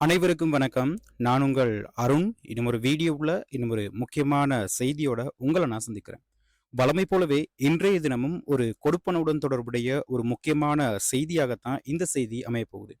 அனைவருக்கும் வணக்கம். நான் உங்கள் அருண். இன்னும் ஒரு வீடியோவில் இன்னும் ஒரு முக்கியமான செய்தியோட உங்களை நான் சந்திக்கிறேன். வளமை போலவே இன்றைய தினமும் ஒரு கொடுப்பனவுடன் தொடர்புடைய ஒரு முக்கியமான செய்தியாகத்தான் இந்த செய்தி அமையப்போகுது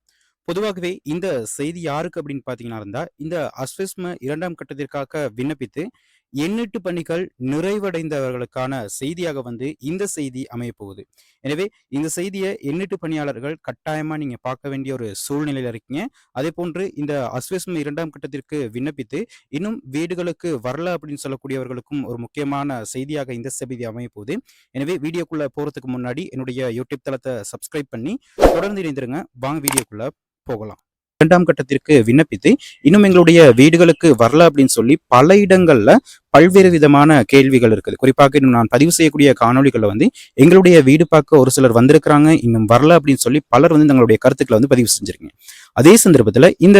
பொதுவாகவே இந்த செய்தி யாருக்கு அப்படின்னு பார்த்தீங்கன்னா இருந்தால் இந்த அஸ்விஸ்ம இரண்டாம் கட்டத்திற்காக விண்ணப்பித்து எண்ணெட்டு பணிகள் நிறைவடைந்தவர்களுக்கான செய்தியாக வந்து இந்த செய்தி அமைய போகுது எனவே இந்த செய்தியை எண்ணெட்டு பணியாளர்கள் கட்டாயமா நீங்க பார்க்க வேண்டிய ஒரு சூழ்நிலையில இருக்கீங்க. அதே போன்று இந்த அஸ்வசம் இரண்டாம் கட்டத்திற்கு விண்ணப்பித்து இன்னும் வீடுகளுக்கு வரல அப்படின்னு சொல்லக்கூடியவர்களுக்கும் ஒரு முக்கியமான செய்தியாக இந்த செய்தி அமைய போகுது எனவே வீடியோக்குள்ள போறதுக்கு முன்னாடி என்னுடைய யூடியூப் தளத்தை சப்ஸ்கிரைப் பண்ணி தொடர்ந்து இணைந்திருங்க. வாங்க வீடியோக்குள்ள போகலாம். இரண்டாம் கட்டத்திற்கு விண்ணப்பித்து இன்னும் எங்களுடைய வீடுகளுக்கு வரல அப்படின்னு சொல்லி பல இடங்கள்ல பல்வேறு விதமான கேள்விகள் இருக்குது. குறிப்பாக இன்னும் நான் பதிவு செய்யக்கூடிய காணொலிகளில் வந்து எங்களுடைய வீடு பார்க்க ஒரு சிலர் வந்திருக்கிறாங்க. இன்னும் வரல அப்படின்னு சொல்லி பலர் வந்து தங்களுடைய கருத்துக்களை வந்து பதிவு செஞ்சிருக்கீங்க. அதே சந்தர்ப்பத்தில் இந்த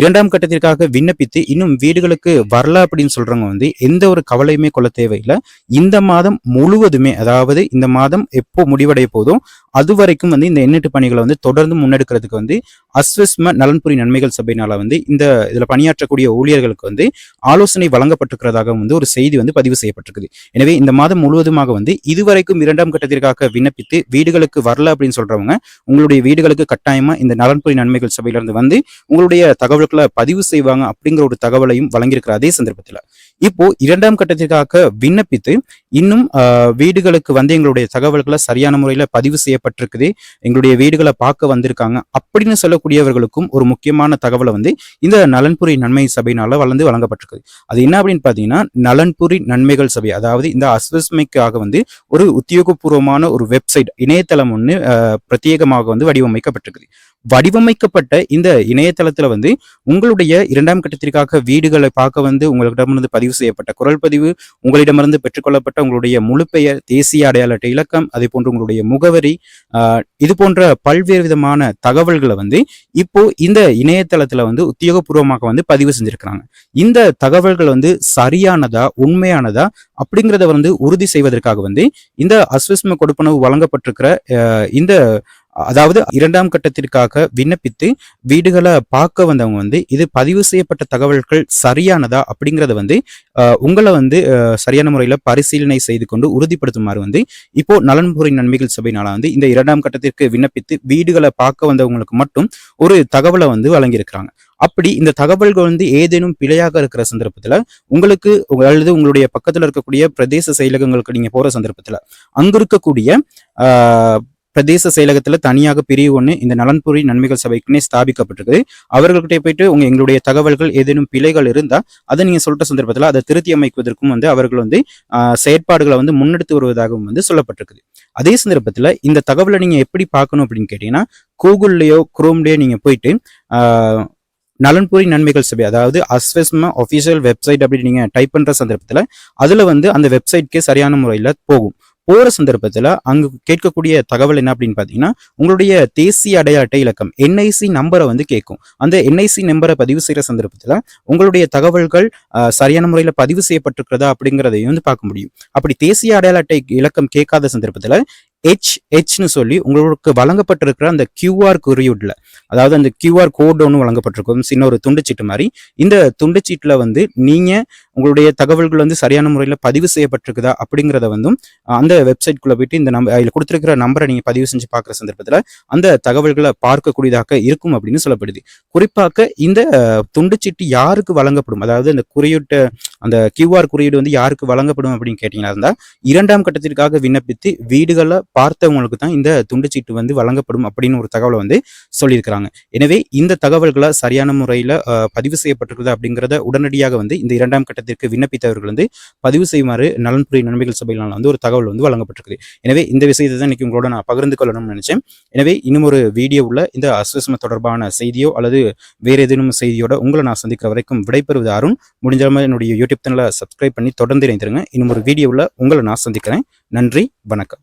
இரண்டாம் கட்டத்திற்காக விண்ணப்பித்து இன்னும் வீடுகளுக்கு வரல அப்படின்னு சொல்றவங்க வந்து எந்த ஒரு கவலையுமே கொள்ள தேவையில்லை. இந்த மாதம் முழுவதுமே அதாவது இந்த மாதம் எப்போ முடிவடைய போதும் அது வரைக்கும் வந்து இந்த எண்ணெட்டு பணிகளை வந்து தொடர்ந்து முன்னெடுக்கிறதுக்கு வந்து அஸ்வஸ்ம நலன்புரி நன்மைகள் சபையினால வந்து இந்த இதுல பணியாற்றக்கூடிய ஊழியர்களுக்கு வந்து ஆலோசனை வழங்கப்பட்டிருக்கிறதாக வந்து ஒரு செய்தி வந்து பதிவு செய்யப்பட்டிருக்குது. எனவே இந்த மாதம் முழுவதுமாக வந்து இதுவரைக்கும் இரண்டாம் கட்டத்திற்காக விண்ணப்பித்து வீடுகளுக்கு வரல அப்படின்னு சொல்றவங்க உங்களுடைய வீடுகளுக்கு கட்டாயமா இந்த நலன்புரி நன்மைகள் சபையிலிருந்து வந்து உங்களுடைய தகவல்களை பதிவு செய்வாங்க அப்படிங்கிற ஒரு தகவலையும் வழங்கியிருக்கிற அதே சந்தர்ப்பத்தில். இப்போ இரண்டாம் கட்டத்திற்காக விண்ணப்பித்து இன்னும் வீடுகளுக்கு வந்து எங்களுடைய தகவல்களை சரியான முறையில் பதிவு செய்யப்பட்டிருக்குது. எங்களுடைய வீடுகளை பார்க்க வந்திருக்காங்க. அப்படின்னு சொல்லக்கூடியவர்களுக்கும் ஒரு முக்கியமான தகவலை வந்து இந்த நலன்புரி நன்மை சபையினால வளர்ந்து வழங்கப்பட்டிருக்குது. அது என்ன அப்படின்னு பார்த்தீங்கன்னா நலன்புரி நன்மைகள் சபை. அதாவது இந்த அஸ்வஸ்மைக்காக வந்து ஒரு உத்தியோகபூர்வமான ஒரு வெப்சைட் இணையதளம் ஒன்று பிரத்யேகமாக வந்து வடிவமைக்கப்பட்டிருக்குது. வடிவமைக்கப்பட்ட இந்த இணையதளத்துல வந்து உங்களுடைய இரண்டாம் கட்டத்திற்காக வீடுகளை பார்க்க வந்து உங்களிடமிருந்து பதிவு செய்யப்பட்ட குரல் பதிவு உங்களிடமிருந்து பெற்றுக்கொள்ளப்பட்ட உங்களுடைய முழு பெயர் தேசிய அடையாள அட்டை இலக்கம் அதே போன்று உங்களுடைய முகவரி இது போன்ற பல்வேறு விதமான தகவல்களை வந்து இப்போ இந்த இணையதளத்துல வந்து உத்தியோகபூர்வமாக வந்து பதிவு செஞ்சிருக்கிறாங்க. இந்த தகவல்கள் வந்து சரியானதா உண்மையானதா அப்படிங்கிறத வந்து உறுதி செய்வதற்காக வந்து இந்த அஸ்விஸ்ம கொடுப்பனவு வழங்கப்பட்டிருக்கிற இந்த அதாவது இரண்டாம் கட்டத்திற்காக விண்ணப்பித்து வீடுகளை பார்க்க வந்தவங்க வந்து இது பதிவு செய்யப்பட்ட தகவல்கள் சரியானதா அப்படிங்கிறத வந்து உங்களை வந்து சரியான முறையில் பரிசீலனை செய்து கொண்டு உறுதிப்படுத்துமாறு வந்து இப்போ நலன்புரி நன்மைகள் சபையினால வந்து இந்த இரண்டாம் கட்டத்திற்கு விண்ணப்பித்து வீடுகளை பார்க்க வந்தவங்களுக்கு மட்டும் ஒரு தகவலை வந்து வழங்கியிருக்கிறாங்க. அப்படி இந்த தகவல்கள் வந்து ஏதேனும் பிழையாக இருக்கிற சந்தர்ப்பத்தில் உங்களுக்கு அல்லது உங்களுடைய பக்கத்தில் இருக்கக்கூடிய பிரதேச செயலகங்களுக்கு நீங்கள் போகிற சந்தர்ப்பத்தில் அங்கு இருக்கக்கூடிய பிரதேச செயலகத்துல தனியாக பிரிவு ஒன்று இந்த நலன்புரி நன்மைகள் சபைக்குன்னே ஸ்தாபிக்கப்பட்டிருக்கு அவர்கள்கிட்ட போயிட்டு உங்க எங்களுடைய தகவல்கள் ஏதேனும் பிழைகள் இருந்தா அதை நீங்க சொல்ற சந்தர்ப்பத்தில் அதை திருத்தி அமைக்குவதற்கும் வந்து அவர்கள் வந்து செயற்பாடுகளை வந்து முன்னெடுத்து வருவதாகவும் வந்து சொல்லப்பட்டிருக்குது. அதே சந்தர்ப்பத்தில் இந்த தகவலை நீங்க எப்படி பார்க்கணும் அப்படின்னு கேட்டீங்கன்னா கூகுள்லயோ குரோம்லேயோ நீங்க போயிட்டு நலன்புரி நன்மைகள் சபை அதாவது அஸ்வெஸ்மா ஒஃபிஷியல் வெப்சைட் அப்படின்னு நீங்கள் டைப் பண்ணுற சந்தர்ப்பத்தில் அதில் வந்து அந்த வெப்சைட்கே சரியான முறையில் போகும். போற சந்தர்ப்பத்துல அங்கு கேட்கக்கூடிய தகவல் என்ன அப்படின்னு பாத்தீங்கன்னா உங்களுடைய தேசிய அடையாள அட்டை இலக்கம் என்ஐசி நம்பரை வந்து கேட்கும் அந்த என்ஐசி நம்பரை பதிவு செய்யற சந்தர்ப்பத்துல உங்களுடைய தகவல்கள் சரியான முறையில பதிவு செய்யப்பட்டிருக்கிறதா அப்படிங்கிறதையும் வந்து பார்க்க முடியும். அப்படி தேசிய அடையாள அட்டை இலக்கம் கேட்காத சந்தர்ப்பத்துல ஹெச் ஹெச்னு சொல்லி உங்களுக்கு வழங்கப்பட்டிருக்கிற அந்த கியூஆர் குறியீட்டில் அதாவது அந்த கியூஆர் கோடு ஒன்று வழங்கப்பட்டிருக்கும். சின்ன ஒரு துண்டுச்சீட்டு மாதிரி. இந்த துண்டுச்சீட்டில் வந்து நீங்கள் உங்களுடைய தகவல்கள் வந்து சரியான முறையில் பதிவு செய்யப்பட்டிருக்குதா அப்படிங்கிறத வந்து அந்த வெப்சைட்குள்ளே போயிட்டு இந்த நம்ப அதில் கொடுத்துருக்கிற நம்பரை நீங்கள் பதிவு செஞ்சு பார்க்குற சந்தர்ப்பத்தில் அந்த தகவல்களை பார்க்கக்கூடியதாக இருக்கும் அப்படின்னு சொல்லப்படுது. குறிப்பாக இந்த துண்டுச்சீட்டு யாருக்கு வழங்கப்படும்? அதாவது அந்த குறியீட்டு அந்த கியூஆர் குறியீடு வந்து யாருக்கு வழங்கப்படும் அப்படின்னு கேட்டிங்கன்னா இருந்தால் இரண்டாம் கட்டத்திற்காக விண்ணப்பித்து வீடுகளை பார்த்தவங்களுக்கு தான் இந்த துண்டுச்சீட்டு வந்து வழங்கப்படும் அப்படின்னு ஒரு தகவலை வந்து சொல்லியிருக்கிறாங்க. எனவே இந்த தகவல்களை சரியான முறையில் பதிவு செய்யப்பட்டிருக்குது அப்படிங்கிறத உடனடியாக வந்து இந்த இரண்டாம் கட்டத்திற்கு விண்ணப்பித்தவர்கள் வந்து பதிவு செய்யுமாறு நலன்புரி நன்மைகள் சபையினால் வந்து ஒரு தகவல் வந்து வழங்கப்பட்டிருக்குது. எனவே இந்த விஷயத்தை தான் இன்னைக்கு உங்களோட நான் பகிர்ந்து கொள்ளணும்னு நினைச்சேன். எனவே இன்னும் ஒரு வீடியோ உள்ள இந்த அஸ்வசம தொடர்பான செய்தியோ அல்லது வேறு ஏதேனும் செய்தியோட உங்களை நான் சந்திக்கிற வரைக்கும் விடைபெறுவது அருண். முடிஞ்ச என்னுடைய யூடியூப் சேனலை சப்ஸ்கிரைப் பண்ணி தொடர்ந்து இணைந்திருங்க. இன்னும் ஒரு வீடியோவில் உங்களை நான் சந்திக்கிறேன். நன்றி வணக்கம்.